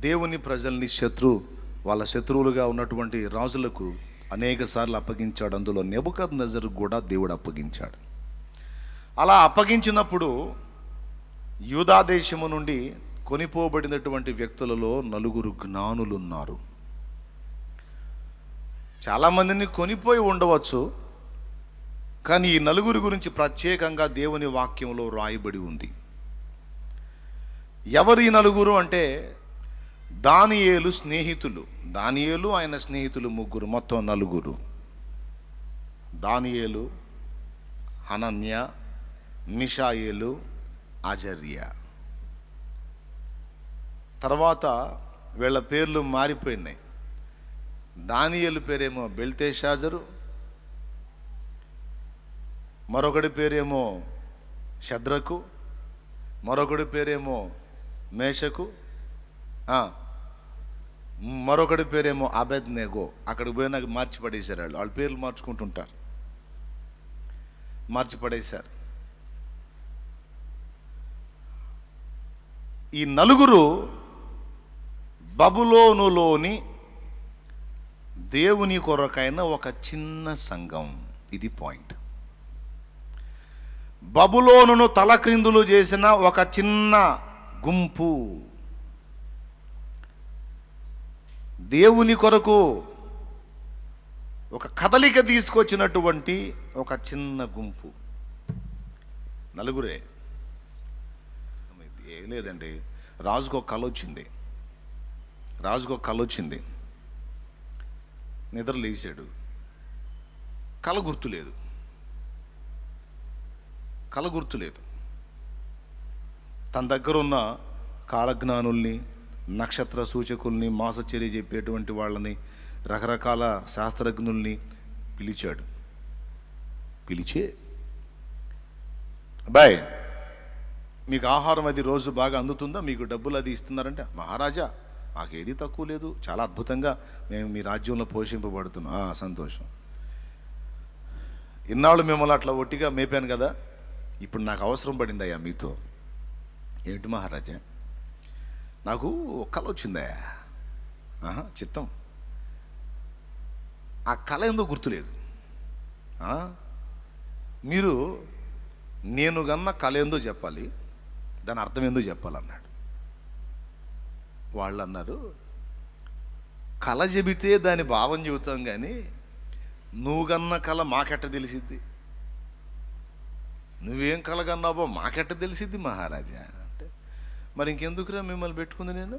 దేవుని ప్రజల్ని శత్రు వాళ్ళ శత్రువులుగా ఉన్నటువంటి రాజులకు అనేక సార్లు అప్పగించాడు. అందులో నెబుకద్ నజర్ కూడా దేవుడు అప్పగించాడు. అలా అప్పగించినప్పుడు యూదాదేశము నుండి కొనిపోబడినటువంటి వ్యక్తులలో నలుగురు జ్ఞానులు ఉన్నారు చాలామందిని కొనిపోయి ఉండవచ్చు కానీ ఈ నలుగురి గురించి ప్రత్యేకంగా దేవుని వాక్యంలో రాయబడి ఉంది. ఎవరు ఈ నలుగురు అంటే దానియేలు స్నేహితులు. దానియేలు ఆయన స్నేహితులు ముగ్గురు మొత్తం నలుగురు. దానియేలు హనన్య మిషాయేలు అజర్య తర్వాత వీళ్ళ పేర్లు మారిపోయినాయి. దానియలు పేరేమో బెల్తేషాజరు. మరొకడి పేరేమో శద్రకు. మరొకడి పేరేమో మేషకు. మరొకటి మరొకడి పేరేమో అబెద్ నెగో అక్కడికి పోయినాక మార్చి పడేశారు వాళ్ళు. వాళ్ళ పేర్లు మార్చుకుంటుంటారు. మార్చి పడేశారు ఈ నలుగురు బబులోనులోని దేవుని కొరకైన ఒక చిన్న సంఘం. ఇది పాయింట్. బబులోనును తలక్రిందులు చేసిన ఒక చిన్న గుంపు. దేవుని కొరకు ఒక కదలిక తీసుకొచ్చినటువంటి ఒక చిన్న గుంపు. నలుగురే. ఏం లేదండి. రాజుకు ఒక కళ వచ్చింది. రాజుకు ఒక కళ వచ్చింది. నిద్ర లేచాడు. కళ గుర్తులేదు కళ గుర్తులేదు తన దగ్గర ఉన్న కాలజ్ఞానుల్ని నక్షత్ర సూచకుల్ని మాసచర్య చెప్పేటువంటి వాళ్ళని రకరకాల శాస్త్రజ్ఞుల్ని పిలిచాడు. పిలిచే? బాయ్ మీకు ఆహారం అది రోజు బాగా అందుతుందా? మీకు డబ్బులు అది ఇస్తున్నారంటే మహారాజా మాకేది తక్కువ లేదు. చాలా అద్భుతంగా మేము మీ రాజ్యంలో పోషింపబడుతున్నాం. సంతోషం. ఇన్నాళ్ళు మిమ్మల్ని అట్లా ఒట్టిగా మేపాను కదా. ఇప్పుడు నాకు అవసరం పడిందయ్యా మీతో. ఏమిటి మహారాజా? నాకు ఒక కళ ఆహా చిత్తం. ఆ కళ ఏందో గుర్తులేదు. మీరు నేను కన్నా కళ ఏందో చెప్పాలి దాని అర్థం ఏందో చెప్పాలన్నాడు. వాళ్ళు అన్నారు కళ చెబితే దాని భావం చెబుతాం కానీ నువ్వు కన్నా కళ మాకెట్ట తెలిసిద్ది? నువ్వేం కళ కన్నావో మాకెట్ట తెలిసిద్ది మహారాజా? మరి ఇంకెందుకురా మిమ్మల్ని పెట్టుకుంది నేను?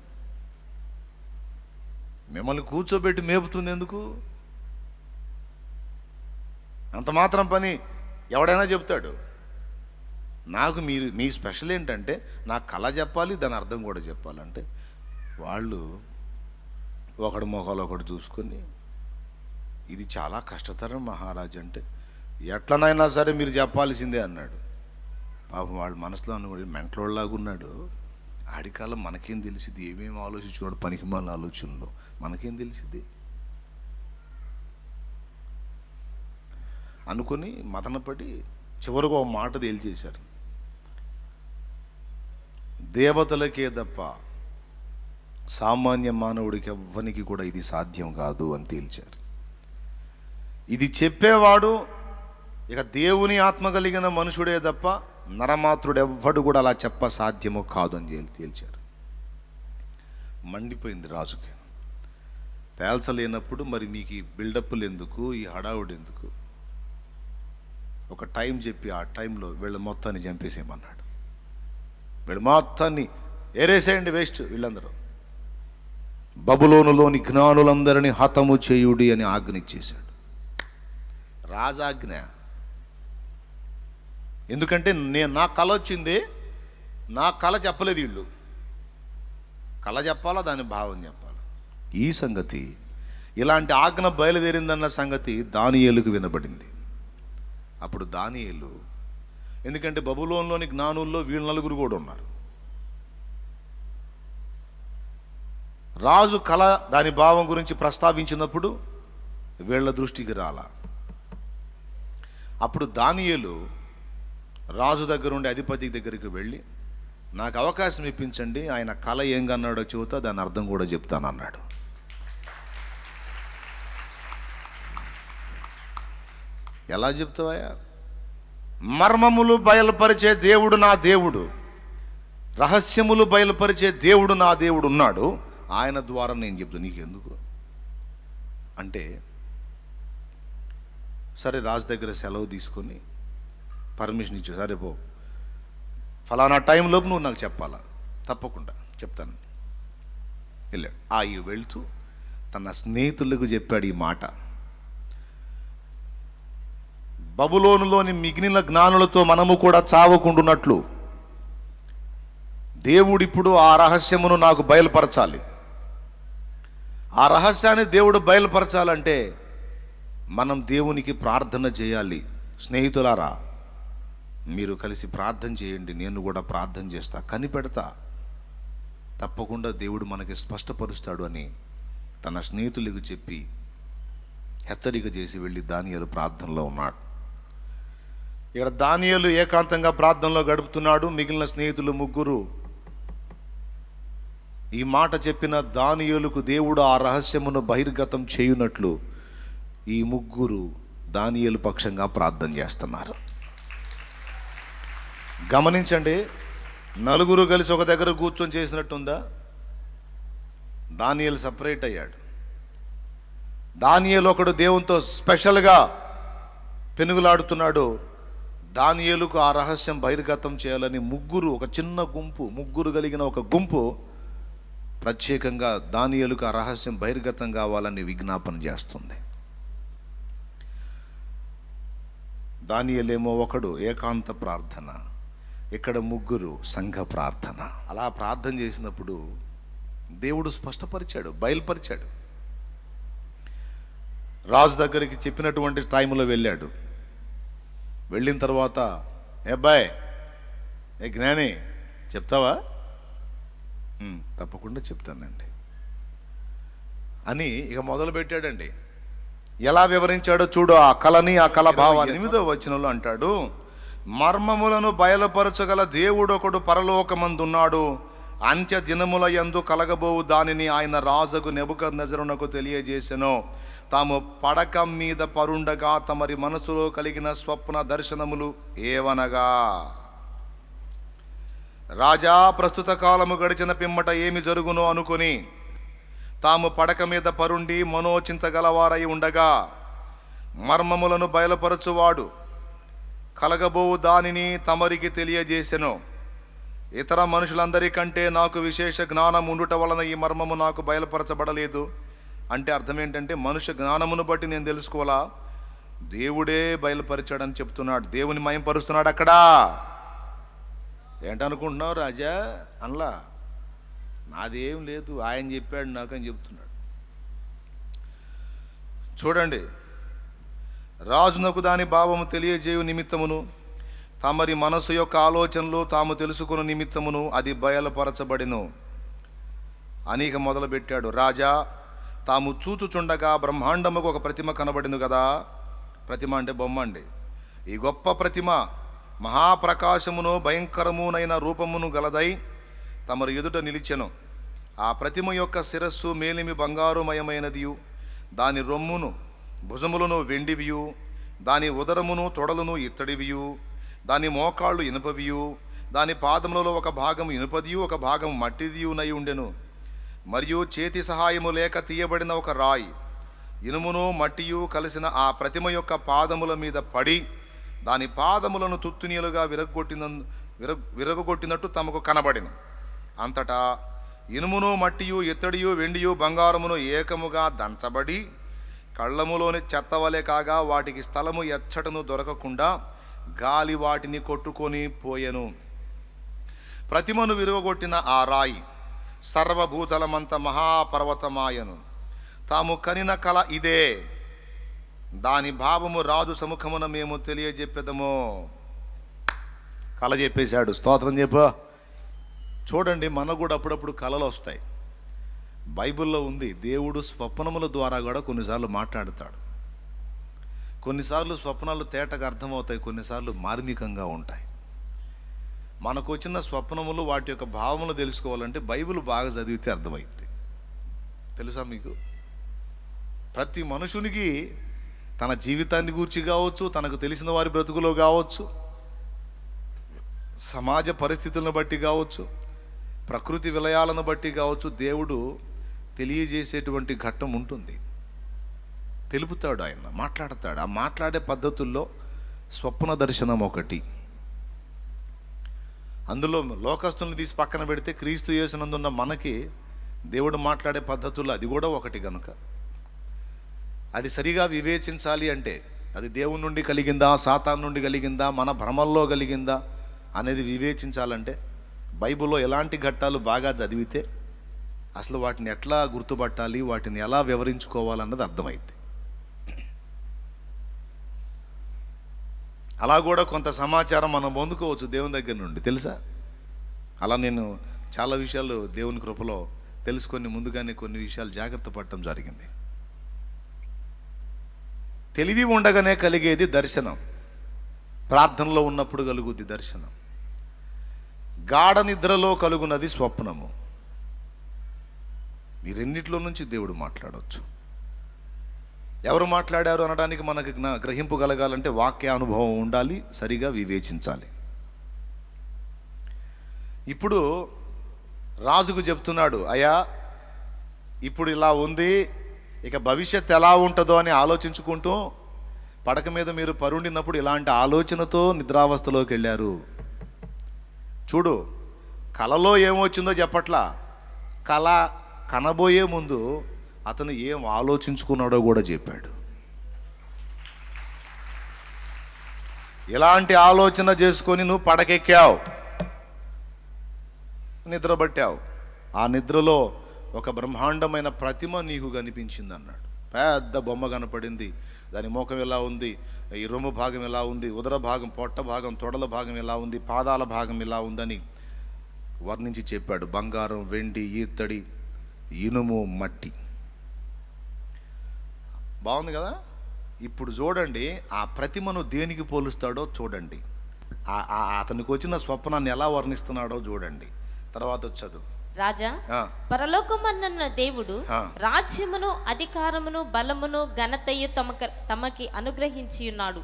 మిమ్మల్ని కూర్చోబెట్టి మేపుతుంది ఎందుకు? అంత మాత్రం పని ఎవడైనా చెప్తాడు. నాకు మీరు మీ స్పెషల్ ఏంటంటే నాకు కళ చెప్పాలి దాని అర్థం కూడా చెప్పాలంటే వాళ్ళు ఒకడు మొహాలు ఒకడు చూసుకొని ఇది చాలా కష్టతరం మహారాజ్ అంటే ఎట్లనైనా సరే మీరు చెప్పాల్సిందే అన్నాడు. పాపం వాళ్ళ మనసులో అనుకోండి మెంట్లోళ్ళలాగా ఉన్నాడు. ఆడికాలం మనకేం తెలిసింది ఏమేమి ఆలోచించుకోడు పనికి మాల ఆలోచనలో? మనకేం తెలిసింది అనుకుని మదనపడి చివరికి ఒక మాట తేల్చేశారు. దేవతలకే తప్ప సామాన్య మానవుడికి ఎవ్వనికి కూడా ఇది సాధ్యం కాదు అని తేల్చారు. ఇది చెప్పేవాడు ఇక దేవుని ఆత్మ కలిగిన మనుషుడే తప్ప నరమాత్రుడు ఎవ్వడు కూడా అలా చెప్ప సాధ్యము కాదు అని తేల్చారు. మండిపోయింది రాజుకి. తేల్చలేనప్పుడు మరి మీకు ఈ బిల్డప్లు ఎందుకు ఈ హడావుడు ఎందుకు ఒక టైం చెప్పి ఆ టైంలో వీళ్ళ మొత్తాన్ని చంపేసేయమన్నాడు. వీళ్ళ మొత్తాన్ని ఏరేసేయండి వేస్ట్ వీళ్ళందరూ. బబులోనులోని జ్ఞానులందరినీ హతము చేయుడి అని ఆజ్ఞ ఇచ్చేశాడు రాజాజ్ఞ ఎందుకంటే నేను నా కళ వచ్చింది నా కళ చెప్పలేదు వీళ్ళు. కళ చెప్పాలా దాని భావం చెప్పాలా? ఈ సంగతి ఇలాంటి ఆజ్ఞ బయలుదేరిందన్న సంగతి దానియేలుకు వినబడింది. అప్పుడు దానియేలు ఎందుకంటే బబులోన్లోని జ్ఞానుల్లో వీళ్ళ నలుగురు కూడా ఉన్నారు. రాజు కళ దాని భావం గురించి ప్రస్తావించినప్పుడు వీళ్ళ దృష్టికి రాల. అప్పుడు దానియేలు రాజు దగ్గర ఉండే అధిపతి దగ్గరికి వెళ్ళి నాకు అవకాశం ఇప్పించండి ఆయన కళ ఏం కన్నాడో చెబుతా దాని అర్థం కూడా చెప్తాను అన్నాడు ఎలా చెప్తావయ్యా? మర్మములు బయలుపరిచే దేవుడు నా దేవుడు రహస్యములు బయలుపరిచే దేవుడు నా దేవుడు ఉన్నాడు ఆయన ద్వారా నేను చెప్తాను. నీకెందుకు? అంటే సరే రాజు దగ్గర సెలవు తీసుకొని పర్మిషన్ ఇచ్చాడు. సరే పో. ఫలానా టైంలోపు నువ్వు నాకు చెప్పాలా? తప్పకుండా చెప్తాను. వెళ్ళాడు. ఆ ఈ వెళ్తూ తన స్నేహితులకు చెప్పాడు ఈ మాట. బబులోనులోని మిగిలిన జ్ఞానులతో మనము కూడా చావకుండున్నట్లు దేవుడు ఇప్పుడు ఆ రహస్యమును నాకు బయలుపరచాలి. ఆ రహస్యాన్ని దేవుడు బయలుపరచాలంటే మనం దేవునికి ప్రార్థన చేయాలి. స్నేహితులారా మీరు కలిసి ప్రార్థన చేయండి నేను కూడా ప్రార్థన చేస్తా. కనిపెడతా. తప్పకుండా దేవుడు మనకి స్పష్టపరుస్తాడు అని తన స్నేహితులకు చెప్పి హెచ్చరిక చేసి వెళ్ళి దానియలు ప్రార్థనలో ఉన్నాడు. ఇక్కడ దానియలు ఏకాంతంగా ప్రార్థనలో గడుపుతున్నాడు. మిగిలిన స్నేహితులు ముగ్గురు ఈ మాట చెప్పిన దానియలకు దేవుడు ఆ రహస్యమును బహిర్గతం చేయునట్లు ఈ ముగ్గురు దానియలు పక్షంగా ప్రార్థన చేస్తున్నారు. గమనించండి నలుగురు కలిసి ఒక దగ్గర కూర్చొని చేసినట్టుందా? దానియలు సపరేట్ అయ్యాడు. దానియలు ఒకడు దేవునితో స్పెషల్గా పెనుగులాడుతున్నాడు. దానియలుకు ఆ రహస్యం బహిర్గతం చేయాలని ముగ్గురు ఒక చిన్న గుంపు ముగ్గురు కలిగిన ఒక గుంపు ప్రత్యేకంగా దానియలుకు ఆ రహస్యం బహిర్గతం కావాలని విజ్ఞాపన చేస్తుంది. దానియలేమో ఒకడు ఏకాంత ప్రార్థన. ఇక్కడ ముగ్గురు సంఘ ప్రార్థన. అలా ప్రార్థన చేసినప్పుడు దేవుడు స్పష్టపరిచాడు బయలుపరిచాడు. రాజు దగ్గరికి చెప్పినటువంటి టైంలో వెళ్ళాడు. వెళ్ళిన తర్వాత ఏ అబ్బాయ్ ఏ జ్ఞాని చెప్తావా? "ఉమ్, తప్పకుండా చెప్తానండి. అని ఇక మొదలు పెట్టాడండి ఎలా వివరించాడో చూడు ఆ కళని ఆ కళ భావాన్ని ఎనిమిదో వచనంలో అంటాడు మర్మములను బయలుపరచగల దేవుడు ఒకడు పరలోకమందున్నాడు. అంత్య దినముల యందు కలగబోవు దానిని ఆయన రాజుకు నెబుక నజరునకు తెలియజేసెను. తాము పడక మీద పరుండగా తమరి మనసులో కలిగిన స్వప్న దర్శనములు ఏవనగా? రాజా ప్రస్తుత కాలము గడిచిన పిమ్మట ఏమి జరుగునో అనుకొని తాము పడక మీద పరుండి మనోచింతగలవారై ఉండగా మర్మములను బయలుపరచువాడు కలగబోవు దానిని తమరికి తెలియజేసెను. ఇతర మనుషులందరికంటే నాకు విశేష జ్ఞానం ఉండుట వలన ఈ మర్మము నాకు బయలుపరచబడలేదు. అంటే అర్థం ఏంటంటే మనుష్య జ్ఞానమును బట్టి నేను తెలుసుకోవాలా? దేవుడే బయలుపరిచాడని చెప్తున్నాడు. దేవుని మయంపరుస్తున్నాడు అక్కడ. ఏంటనుకుంటున్నావు రాజా? అనలా? నాదేం లేదు. ఆయన చెప్పాడు నాకు అని చెప్తున్నాడు. చూడండి. రాజునకు దాని భావము తెలియజేయు నిమిత్తమును తమరి మనసు యొక్క ఆలోచనలు తాము తెలుసుకున్న నిమిత్తమును అది బయలుపరచబడిను. అనేక మొదలుపెట్టాడు రాజా తాము చూచుచుండగా బ్రహ్మాండముకు ఒక ప్రతిమ కనబడింది కదా ప్రతిమ అంటే బొమ్మ అండి. ఈ గొప్ప ప్రతిమ మహాప్రకాశమును భయంకరమునైన రూపమును గలదై తమరు ఎదుట నిలిచెను. ఆ ప్రతిమ యొక్క శిరస్సు మేలిమి బంగారుమయమైనదియు దాని రొమ్మును భుజములను వెండివియు దాని ఉదరమును తొడలను ఇత్తడివియు దాని మోకాళ్ళు ఇనుపవియు దాని పాదములలో ఒక భాగం ఇనుపదియు ఒక భాగం మట్టిదియునై ఉండెను. మరియు చేతి సహాయము లేక తీయబడిన ఒక రాయి ఇనుమును మట్టియు కలిసిన ఆ ప్రతిమ యొక్క పాదముల మీద పడి దాని పాదములను తుత్తునీలుగా విరగొట్టిన విర విరగొట్టినట్టు తమకు కనబడింది అంతటా ఇనుమును మట్టియు ఇత్తడియు వెండియు బంగారమును ఏకముగా దంచబడి కళ్ళములోని చెత్తవలే కాగా వాటికి స్థలము ఎచ్చటను దొరకకుండా గాలి వాటిని కొట్టుకొని పోయెను. ప్రతిమను విరువగొట్టిన ఆ రాయి సర్వభూతలమంత మహాపర్వతమాయను. తాము కనిన కల ఇదే. దాని భావము రాజు సముఖమున మేము తెలియజెప్పేదము. కళ చెప్పేశాడు. స్తోత్రం చెప్ప. చూడండి మనకు కూడా అప్పుడప్పుడు కళలు వస్తాయి బైబిల్లో ఉంది దేవుడు స్వప్నముల ద్వారా కూడా కొన్నిసార్లు మాట్లాడతాడు. కొన్నిసార్లు స్వప్నాలు తేటగా అర్థమవుతాయి కొన్నిసార్లు మార్మికంగా ఉంటాయి. మనకు వచ్చిన స్వప్నములు వాటి యొక్క భావములు తెలుసుకోవాలంటే బైబిల్ బాగా చదివితే అర్థమైంది తెలుసా మీకు? ప్రతి మనుషునికి తన జీవితాన్ని గూర్చి కావచ్చు తనకు తెలిసిన వారి బ్రతుకులో కావచ్చు సమాజ పరిస్థితులను బట్టి కావచ్చు ప్రకృతి విలయాలను బట్టి కావచ్చు దేవుడు తెలియజేసేటువంటి ఘట్టం ఉంటుంది. తెలుపుతాడు ఆయన మాట్లాడతాడు. ఆ మాట్లాడే పద్ధతుల్లో స్వప్న దర్శనం ఒకటి. అందులో లోకస్తుల్ని తీసి పక్కన పెడితే క్రీస్తు చేసినందున్న మనకి దేవుడు మాట్లాడే పద్ధతుల్లో అది కూడా ఒకటి కనుక అది సరిగా వివేచించాలి అంటే అది దేవుని నుండి కలిగిందా సాతాన్ నుండి కలిగిందా మన భ్రమల్లో కలిగిందా అనేది వివేచించాలంటే బైబిల్లో ఎలాంటి ఘట్టాలు బాగా చదివితే అసలు వాటిని ఎట్లా గుర్తుపట్టాలి? వాటిని ఎలా వివరించుకోవాలన్నది అర్థమైంది. అలా కూడా కొంత సమాచారం మనం పొందుకోవచ్చు దేవుని దగ్గర నుండి తెలుసా? అలా నేను చాలా విషయాలు దేవుని కృపలో తెలుసుకొని ముందుగానే కొన్ని విషయాలు జాగ్రత్త పడటం జరిగింది. తెలివి ఉండగానే కలిగేది దర్శనం. ప్రార్థనలో ఉన్నప్పుడు కలుగుద్ది దర్శనం. గాఢ నిద్రలో కలుగునది స్వప్నము. ఈ నుంచి దేవుడు మాట్లాడవచ్చు ఎవరు మాట్లాడారు అనడానికి మనకు జ్ఞా- గ్రహింపు కలగాలంటే వాక్య అనుభవం ఉండాలి సరిగా వివేచించాలి. ఇప్పుడు రాజుకు చెప్తున్నాడు అయ్యా ఇప్పుడు ఇలా ఉంది ఇక భవిష్యత్ ఎలా ఉంటుందో అని ఆలోచించుకుంటూ పడక మీద మీరు పరుండినప్పుడు ఇలాంటి ఆలోచనతో నిద్రావస్థలోకి వెళ్ళారు. చూడు కలలో ఏమొచ్చిందో చెప్పట్లా. కళ కనబోయే ముందు అతను ఏం ఆలోచించుకున్నాడో కూడా చెప్పాడు. ఎలాంటి ఆలోచన చేసుకొని నువ్వు పడకెక్కావు. నిద్రపట్టావు. ఆ నిద్రలో ఒక బ్రహ్మాండమైన ప్రతిమ నీకు కనిపించింది అన్నాడు పెద్ద బొమ్మ కనపడింది. దాని ముఖం ఎలా ఉంది? ఈ రొమ్ము భాగం ఎలా ఉంది? ఉదర భాగం పొట్ట భాగం తొడల భాగం ఎలా ఉంది? పాదాల భాగం ఎలా ఉందని వర్ణించి చెప్పాడు. బంగారం వెండి ఈత్తడి ఇనుము మట్టి. బాగుంది కదా? ఇప్పుడు చూడండి ఆ ప్రతిమను దేనికి పోలుస్తాడో చూడండి. అతనికి వచ్చిన స్వప్నాన్ని ఎలా వర్ణిస్తున్నాడో చూడండి. తర్వాత చదువు. రాజా పరలోకమందున్న దేవుడు. రాజ్యమును అధికారమును బలమును ఘనతయు తమక తమకి అనుగ్రహించి ఉన్నాడు.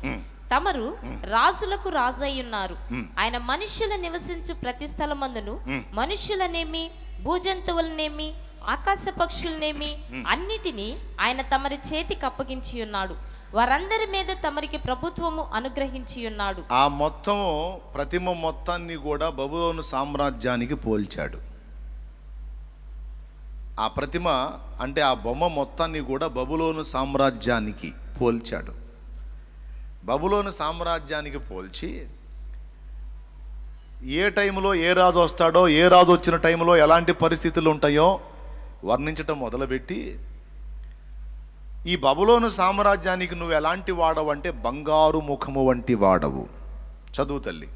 తమరు రాజులకు రాజయ్యున్నారు. ఆయన మనుష్యుల నివసించు ప్రతి స్థలమందును మనుష్యులనేమి భూజంతువులనేమి ఆకాశ పక్షులనేమి అన్నిటినీ ఆయన తమరి చేతికి అప్పగించి ఉన్నాడు. వారందరి మీద తమరికి ప్రభుత్వము అనుగ్రహించి ఉన్నాడు. ఆ మొత్తము ప్రతిమ మొత్తాన్ని కూడా బబులోను సామ్రాజ్యానికి పోల్చాడు. ఆ ప్రతిమ అంటే ఆ బొమ్మ మొత్తాన్ని కూడా బబులోను సామ్రాజ్యానికి పోల్చాడు. బబులోను సామ్రాజ్యానికి పోల్చి ఏ టైంలో ఏ రాజు వస్తాడో ఏ రాజు వచ్చిన టైంలో ఎలాంటి పరిస్థితులు ఉంటాయో వర్ణించటం మొదలుపెట్టి ఈ బబులోను సామ్రాజ్యానికి నువ్వు ఎలాంటి వాడవు అంటే బంగారు ముఖము వంటి వాడవు. చదువు తల్లి.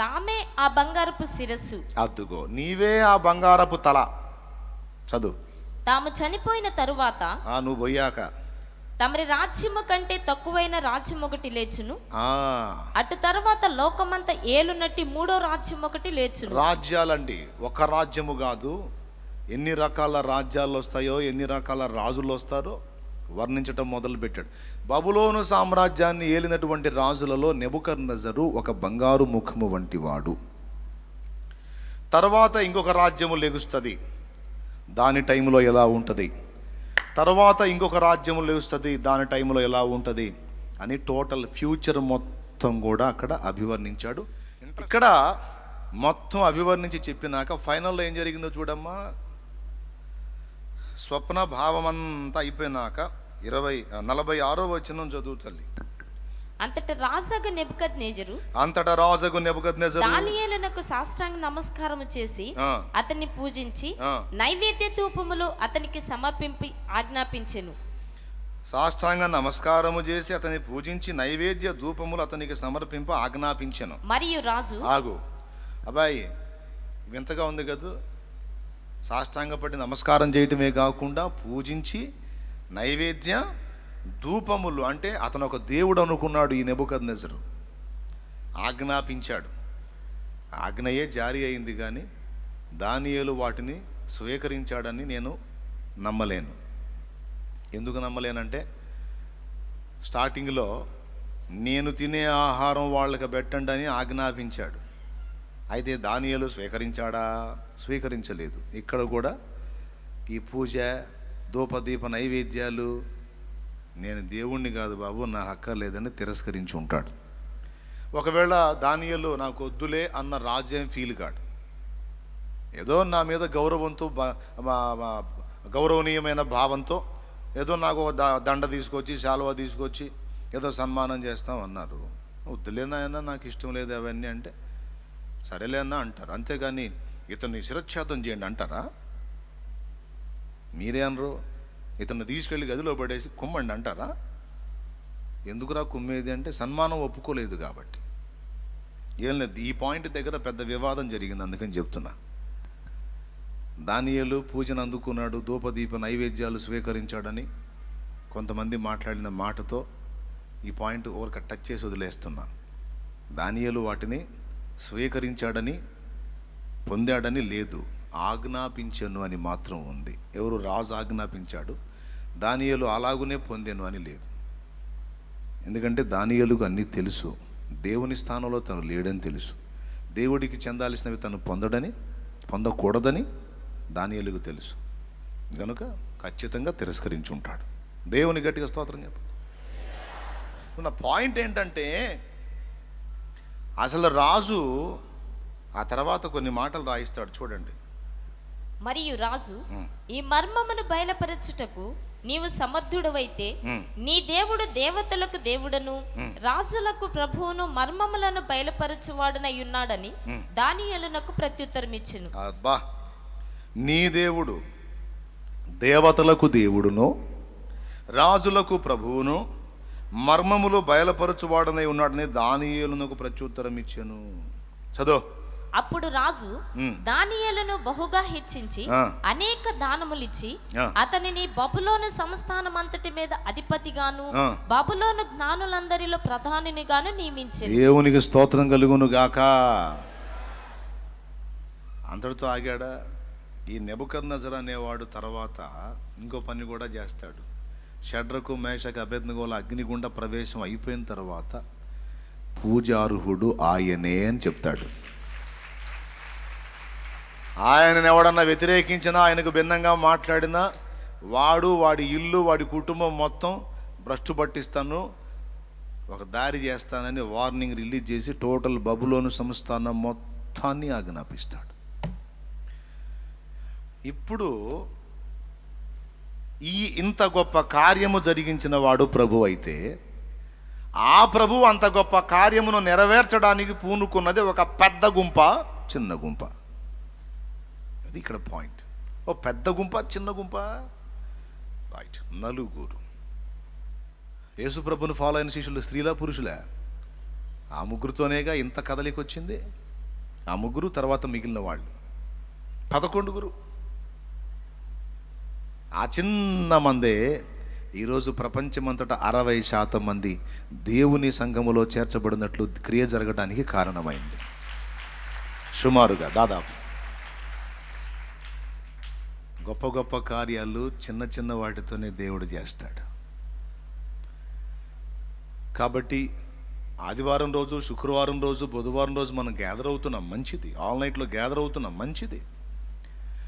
తామే ఆ బంగారపు శిరస్సు. అద్దుగో నీవే ఆ బంగారపు తల. చదువు. తాము చనిపోయిన తరువాత ఆ నువ్వు పోయాక తమరి రాజ్యము కంటే తక్కువైన రాజ్యం ఒకటి లేచును అటు తర్వాత లోకమంతా ఏలునట్టి మూడో రాజ్యం ఒకటి లేచును. రాజ్యాలండి ఒక రాజ్యము కాదు ఎన్ని రకాల రాజ్యాలు వస్తాయో ఎన్ని రకాల రాజులు వస్తారో వర్ణించటం మొదలుపెట్టాడు. బబులోను సామ్రాజ్యాన్ని ఏలినటువంటి రాజులలో నెబుకర్ నజరు ఒక బంగారు ముఖము వంటి వాడు. తర్వాత ఇంకొక రాజ్యము లెగుస్తుంది. దాని టైంలో ఎలా ఉంటుంది? తర్వాత ఇంకొక రాజ్యము లెగుస్తుంది దాని టైంలో ఎలా ఉంటుంది? అని టోటల్ ఫ్యూచర్ మొత్తం కూడా అక్కడ అభివర్ణించాడు. ఇక్కడ మొత్తం అభివర్ణించి చెప్పినాక ఫైనల్లో ఏం జరిగిందో చూడమ్మా. స్వప్న భావమంతా అయిపోయినాక ఇరవై నలభై ఆరో వచ్చిన చదువు తల్లి. అంతట రాజాగా నెబుకద్ నేజరు అంతటా రాజగు నెబుకద్నెజరు దానియేలునకు సాష్టాంగ నమస్కారము చేసి అతన్ని పూజించి. నైవేద్య ధూపములు అతనికి సమర్పింపి ఆజ్ఞాపించెను. సాష్టాంగ నమస్కారము చేసి అతని పూజించి నైవేద్య ధూపములు అతనికి సమర్పింప ఆజ్ఞాపించెను. మరియు రాజు ఆగు. అబ్బాయి వింతగా ఉంది కదా? సాష్టాంగపడి నమస్కారం చేయటమే కాకుండా పూజించి నైవేద్య ధూపములు అంటే అతను ఒక దేవుడు అనుకున్నాడు ఈ నెబుకద్నెజరు. ఆజ్ఞాపించాడు. ఆజ్ఞయే జారీ అయింది కానీ దానియేలు వాటిని స్వీకరించాడని నేను నమ్మలేను. ఎందుకు నమ్మలేనంటే స్టార్టింగ్లో నేను తినే ఆహారం వాళ్ళకి పెట్టండి అని ఆజ్ఞాపించాడు. అయితే దానియలు స్వీకరించాడా? స్వీకరించలేదు. ఇక్కడ కూడా ఈ పూజ ధూపదీప నైవేద్యాలు నేను దేవుణ్ణి కాదు బాబు నా హక్కర్లేదని తిరస్కరించి ఉంటాడు. ఒకవేళ దానియలు నాకు వద్దులే అన్న రాజ్యం ఫీల్ కాడు ఏదో నా మీద గౌరవంతో గౌరవనీయమైన భావంతో ఏదో నాకు ఒక దండ తీసుకొచ్చి శాలువా తీసుకొచ్చి ఏదో సన్మానం చేస్తాం అన్నారు. వద్దులేనాయన నాకు ఇష్టం లేదు అవన్నీ అంటే సరేలే అన్న అంటారు. అంతేగాని ఇతన్ని శిరచ్ఛేదం చేయండి అంటారా? మీరే అనరు. ఇతన్ని తీసుకెళ్ళి గదిలో పడేసి కుమ్మండి అంటారా? ఎందుకురా కుమ్మేది అంటే సన్మానం ఒప్పుకోలేదు కాబట్టి. ఏం లేదు ఈ పాయింట్ దగ్గర పెద్ద వివాదం జరిగింది అందుకని చెప్తున్నా. దానియలు పూజను అందుకున్నాడు దూపదీప నైవేద్యాలు స్వీకరించాడని కొంతమంది మాట్లాడిన మాటతో ఈ పాయింట్ ఓరక టచ్ చేసి వదిలేస్తున్నా. దానియలు వాటిని స్వీకరించాడని పొందాడని లేదు. ఆజ్ఞాపించను అని మాత్రం ఉంది. ఎవరు రాజు ఆజ్ఞాపించాడు? దానియలు అలాగునే పొందాను అని లేదు. ఎందుకంటే దానియలుకు అన్నీ తెలుసు. దేవుని స్థానంలో తను లేడని తెలుసు. దేవుడికి చెందాల్సినవి తను పొందడని పొందకూడదని దానియేలుకు తెలుసు. కనుక ఖచ్చితంగా తిరస్కరించి ఉంటాడు దేవుని గట్టిగా స్తోత్రం చెప్పు. నా పాయింట్ ఏంటంటే అసలు రాజు ఆ తర్వాత కొన్ని మాటలు రాయిస్తాడు చూడండి. మరియు రాజు ఈ మర్మమును బయలుపరచుటకు నీవు సమర్థుడవైతే నీ దేవుడు దేవతలకు దేవుడను రాజులకు ప్రభువును మర్మములను బయలుపరచువాడనై ఉన్నాడని దానియేలునకు ప్రత్యుత్తరం ఇచ్చెను. అబ్బా! నీ దేవుడు దేవతలకు దేవుడును రాజులకు ప్రభువును మర్మములు బయలుపరచువాడనై ఉన్నాడని దానియేలునకు ప్రత్యుత్తరం ఇచ్చాను. చదువు. అప్పుడు రాజు దానియేలును బహుగా హెచ్చించి. అనేక దానములిచ్చి. అతనిని బబులోను సంస్థానమంతటి మీద అధిపతిగాను. బబులోను జ్ఞానులందరిలో ప్రధానినిగాను నియమించింది దేవునికి స్తోత్రం కలుగును గాక. అంతటితో ఆగాడా? ఈ నెబుకద్ నజర్ అనేవాడు తర్వాత ఇంకో పని కూడా చేస్తాడు. షడ్రకు మేషకు అభ్యర్థనగోల అగ్నిగుండ ప్రవేశం అయిపోయిన తర్వాత పూజార్హుడు ఆయనే అని చెప్తాడు. ఆయనను ఎవడన్నా వ్యతిరేకించినా ఆయనకు భిన్నంగా మాట్లాడినా వాడు వాడి ఇల్లు వాడి కుటుంబం మొత్తం భ్రష్టు పట్టిస్తాను ఒక దారి చేస్తానని వార్నింగ్ రిలీజ్ చేసి టోటల్ బబులోను సంస్థానం మొత్తాన్ని ఆజ్ఞాపిస్తాడు. ఇప్పుడు ఈ ఇంత గొప్ప కార్యము జరిగించిన వాడు ప్రభు అయితే ఆ ప్రభు అంత గొప్ప కార్యమును నెరవేర్చడానికి పూనుకున్నది ఒక పెద్ద గుంప చిన్న గుంప. అది ఇక్కడ పాయింట్. ఓ పెద్ద గుంప చిన్న గుంప? రైట్ నలుగురు. యేసుప్రభుని ఫాలో అయిన శిష్యులు స్త్రీలా పురుషులే? ఆ ముగ్గురుతోనేగా ఇంత కదలికి వచ్చింది ఆ ముగ్గురు తర్వాత మిగిలిన వాళ్ళు. పదకొండుగురు. ఆ చిన్న మందే ఈరోజు ప్రపంచమంతటా అరవై శాతం మంది దేవుని సంఘములో చేర్చబడినట్లు క్రియ జరగడానికి కారణమైంది. సుమారుగా దాదాపు. గొప్ప గొప్ప కార్యాలు చిన్న చిన్న వాటితోనే దేవుడు చేస్తాడు. కాబట్టి ఆదివారం రోజు శుక్రవారం రోజు బుధవారం రోజు మనం గ్యాదర్ అవుతున్నాం మంచిది. ఆల్ నైట్లో గ్యాదర్ అవుతున్నాం మంచిది.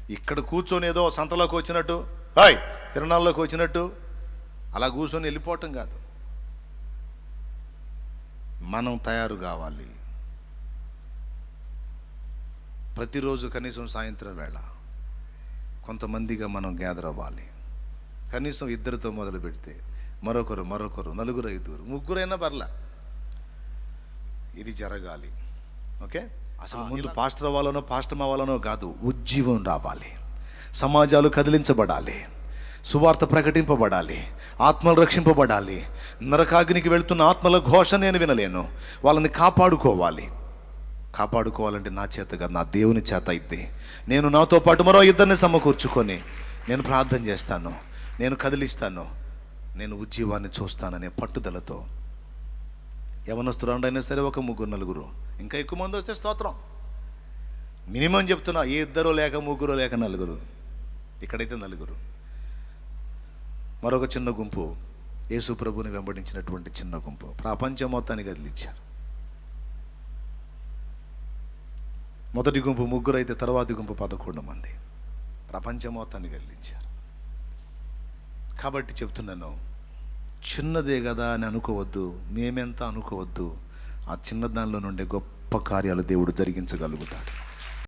ఇక్కడ కూర్చొని ఏదో సంతలోకి వచ్చినట్టు హాయ్ తిరణాల్లోకి వచ్చినట్టు అలా కూర్చొని వెళ్ళిపోవటం కాదు. మనం తయారు కావాలి. ప్రతిరోజు కనీసం సాయంత్రం వేళ కొంతమందిగా మనం గ్యాదర్ అవ్వాలి. కనీసం ఇద్దరితో మొదలు పెడితే మరొకరు మరొకరు నలుగురు ఐదుగురు ముగ్గురైనా పర్లా. ఇది జరగాలి. ఓకే? అసలు ముందు పాస్టర్ అవ్వాలనో పాస్టర్ అవ్వాలనో కాదు ఉజ్జీవం రావాలి. సమాజాలు కదిలించబడాలి. సువార్త ప్రకటింపబడాలి. ఆత్మలు రక్షింపబడాలి. నరకాగ్నికి వెళుతున్న ఆత్మల ఘోష నేను వినలేను. వాళ్ళని కాపాడుకోవాలి. కాపాడుకోవాలంటే నా చేతగా నా దేవుని చేత అయితే. నేను నాతో పాటు మరో ఇద్దరిని సమకూర్చుకొని నేను ప్రార్థన చేస్తాను. నేను కదిలిస్తాను. నేను ఉజ్జీవాన్ని చూస్తాననే పట్టుదలతో. యవనస్తురాండైనా సరే ఒక ముగ్గురు నలుగురు. ఇంకా ఎక్కువ మంది వస్తే స్తోత్రం. మినిమం చెప్తున్నా ఏ ఇద్దరు లేక ముగ్గురు లేక నలుగురు. ఇక్కడైతే నలుగురు. మరొక చిన్న గుంపు యేసు ప్రభుని వెంబడించినటువంటి చిన్న గుంపు. ప్రపంచం మొత్తాన్ని కదిలించారు. మొదటి గుంపు ముగ్గురు అయితే తర్వాతి గుంపు పదకొండు మంది. ప్రపంచం మొత్తాన్ని కదిలించారు. కాబట్టి చెప్తున్నాను చిన్నదే కదా అని అనుకోవద్దు మేమెంత అనుకోవద్దు ఆ చిన్న దానిలో నుండి గొప్ప కార్యాలు దేవుడు జరిగించగలుగుతాడు.